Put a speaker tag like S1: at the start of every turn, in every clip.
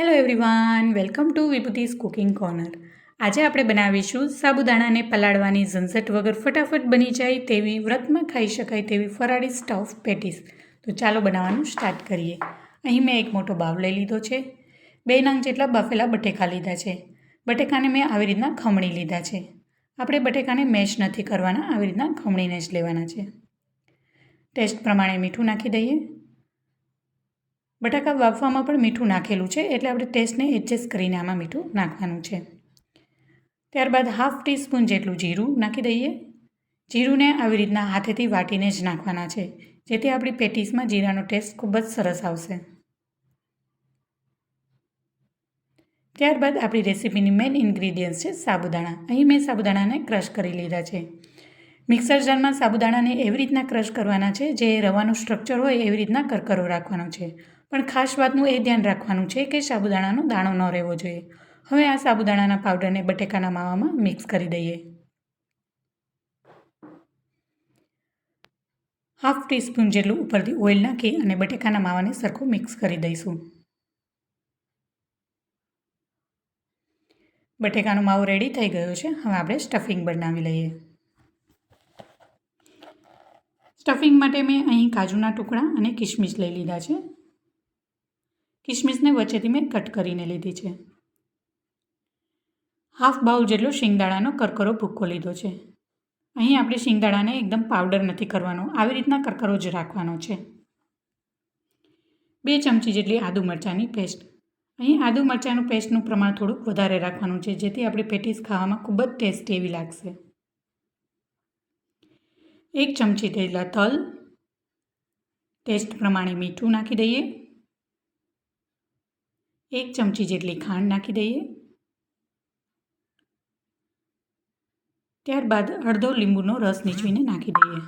S1: Hello everyone welcome to Vibhuti's cooking corner આજે આપણે બનાવીશું સાબુદાણાને પલાળવાની ઝંઝટ વગર ફટાફટ બની જાય તેવી વ્રતમાં ખાઈ શકાય તેવી ફરાળી સ્ટફ પેટીસ તો ચાલો બનાવવાનું સ્ટાર્ટ કરીએ. અહીં મેં એક મોટો બાવ લઈ લીધો છે. બે નંગ જેટલા બફેલા બટેકા લીધા છે. બટેકાને મેં આવી રીતના ખમણી લીધા છે. આપણે બટેકાને મેશ નથી કરવાના, આવી રીતના ખમણીને જ લેવાના છે. ટેસ્ટ પ્રમાણે મીઠું નાખી દઈએ. બટાકા બાફવામાં પણ મીઠું નાખેલું છે એટલે આપણે ટેસ્ટને એડજસ્ટ કરીને આમાં મીઠું નાખવાનું છે. ત્યારબાદ હાફ ટીસ્પૂન જેટલું જીરું નાખી દઈએ. જીરુંને આવી રીતના હાથેથી વાટીને જ નાખવાના છે, જેથી આપણી પેટીસમાં જીરાનો ટેસ્ટ ખૂબ જ સરસ આવશે. ત્યારબાદ આપણી રેસીપીની મેઇન ઇન્ગ્રીડિયન્ટ્સ છે સાબુદાણા. અહીં મેં સાબુદાણાને ક્રશ કરી લીધા છે. મિક્સર જારમાં સાબુદાણાને એવી રીતના ક્રશ કરવાના છે, જે રવાનું સ્ટ્રક્ચર હોય એવી રીતના કરકરો રાખવાનો છે. પણ ખાસ વાતનું એ ધ્યાન રાખવાનું છે કે સાબુદાણાનો દાણો ન રહેવો જોઈએ. હવે આ સાબુદાણાના પાવડરને બટેકાના માવામાં મિક્સ કરી દઈએ. હાફ ટીસ્પૂન જેટલું ઉપરથી ઓઇલ નાખી અને બટેકાના માવાને સરખું મિક્સ કરી દઈશું. બટેકાનો માવો રેડી થઈ ગયો છે. હવે આપણે સ્ટફિંગ બનાવી લઈએ. સ્ટફિંગ માટે મેં અહીં કાજુના ટુકડા અને કિશમિશ લઈ લીધા છે. કિશમિશને વચ્ચેથી મેં કટ કરીને લીધી છે. હાફ બાઉલ જેટલો શિંગદાણાનો કરકરો ભૂક્કો લીધો છે. અહીં આપણે શિંગદાણાને એકદમ પાવડર નથી કરવાનો, આવી રીતના કરકરો જ રાખવાનો છે. બે ચમચી જેટલી આદુ મરચાંની પેસ્ટ. અહીં આદુ મરચાંનું પેસ્ટનું પ્રમાણ થોડુંક વધારે રાખવાનું છે, જેથી આપણી પેટીસ ખાવામાં ખૂબ જ ટેસ્ટી એવી લાગશે. એક ચમચી તેલા તલ. ટેસ્ટ પ્રમાણે મીઠું નાખી દઈએ. એક ચમચી જેટલી ખાંડ નાખી દઈએ. ત્યારબાદ અડધો લીંબુનો રસ નીચવીને નાખી દઈએ.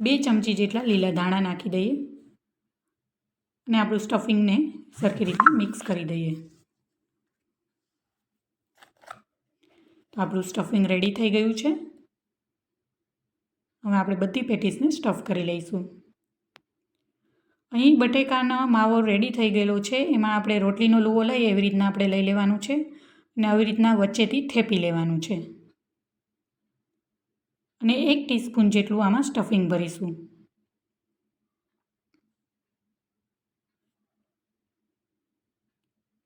S1: બે ચમચી જેટલા લીલા ધાણા નાખી દઈએ અને આપણું સ્ટફિંગને સરખી રીતે મિક્સ કરી દઈએ. તો આપણું સ્ટફિંગ રેડી થઈ ગયું છે. હવે આપણે બધી પેટીસને સ્ટફ કરી લઈશું. અહીં બટેકાનો માવો રેડી થઈ ગયેલો છે. એમાં આપણે રોટલીનો લુવો લઈએ એવી રીતના આપણે લઈ લેવાનું છે અને આવી રીતના વચ્ચેથી થેપી લેવાનું છે. અને એક ટીસ્પૂન જેટલું આમાં સ્ટફિંગ ભરીશું.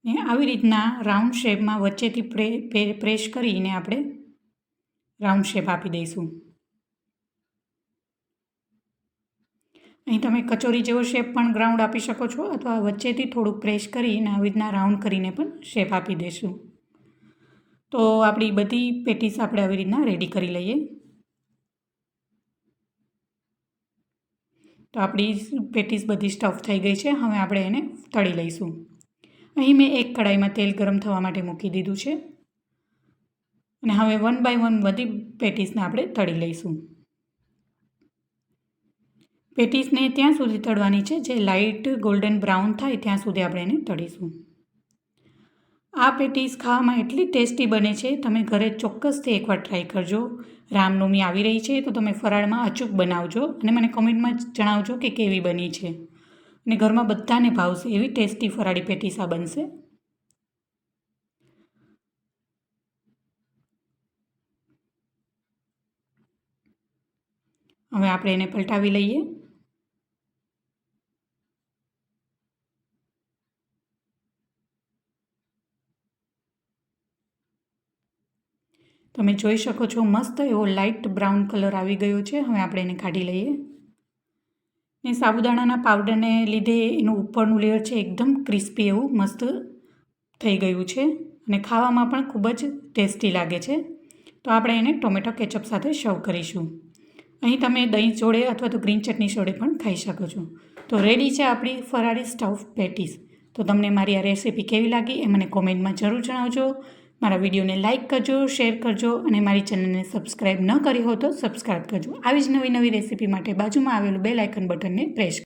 S1: ને આવી રીતના રાઉન્ડ શેપમાં વચ્ચેથી પ્રે પ્રેસ કરીને આપણે રાઉન્ડ શેપ આપી દઈશું. અહીં તમે કચોરી જેવો શેપ પણ ગ્રાઉન્ડ આપી શકો છો અથવા વચ્ચેથી થોડુંક પ્રેસ કરીને આવી રીતના રાઉન્ડ કરીને પણ શેપ આપી દઈશું તો આપણી બધી પેટીસ આપણે આવી રીતના રેડી કરી લઈએ. તો આપણી પેટીસ બધી સ્ટફ થઈ ગઈ છે. હવે આપણે એને તળી લઈશું. અહીં મેં એક કડાઈમાં તેલ ગરમ થવા માટે મૂકી દીધું છે. અને હવે વન બાય વન બધી પેટીસને આપણે તળી લઈશું. પેટીસને ત્યાં સુધી તળવાની છે, જે લાઇટ ગોલ્ડન બ્રાઉન થાય ત્યાં સુધી આપણે એને તળીશું. આ પેટીસ ખાવામાં એટલી ટેસ્ટી બને છે, તમે ઘરે ચોક્કસથી એકવાર ટ્રાય કરજો. રામનવમી આવી રહી છે, તો તમે ફરાળમાં અચૂક બનાવજો અને મને કમેન્ટમાં જણાવજો કે કેવી બની છે. અને ઘરમાં બધાને ભાવશે, એવી ટેસ્ટી ફરાળી પેટીસ આ બનશે. હવે આપણે એને પલટાવી લઈએ. તમે જોઈ શકો છો મસ્ત એવો લાઇટ બ્રાઉન કલર આવી ગયો છે. હવે આપણે એને કાઢી લઈએ. ને સાબુદાણાના પાવડરને લીધે એનું ઉપરનું લેયર છે એકદમ ક્રિસ્પી એવું મસ્ત થઈ ગયું છે. અને ખાવામાં પણ ખૂબ જ ટેસ્ટી લાગે છે. તો આપણે એને ટોમેટો કેચઅપ સાથે સર્વ કરીશું. અહીં તમે દહીં જોડે અથવા તો ગ્રીન ચટણી જોડે પણ ખાઈ શકો છો. તો રેડી છે આપણી ફરાળી સ્ટફ પેટીસ તો તમને મારી આ રેસીપી કેવી લાગી એ મને કોમેન્ટમાં જરૂર જણાવજો. મારા વિડીયોને લાઇક કરજો, શેર કરજો અને મારી ચેનલને સબસ્ક્રાઈબ ન કરી હો તો સબસ્ક્રાઈબ કરજો. આવી જ નવી નવી રેસીપી માટે બાજુમાં આવેલું બે લાઇકન બટનને પ્રેસ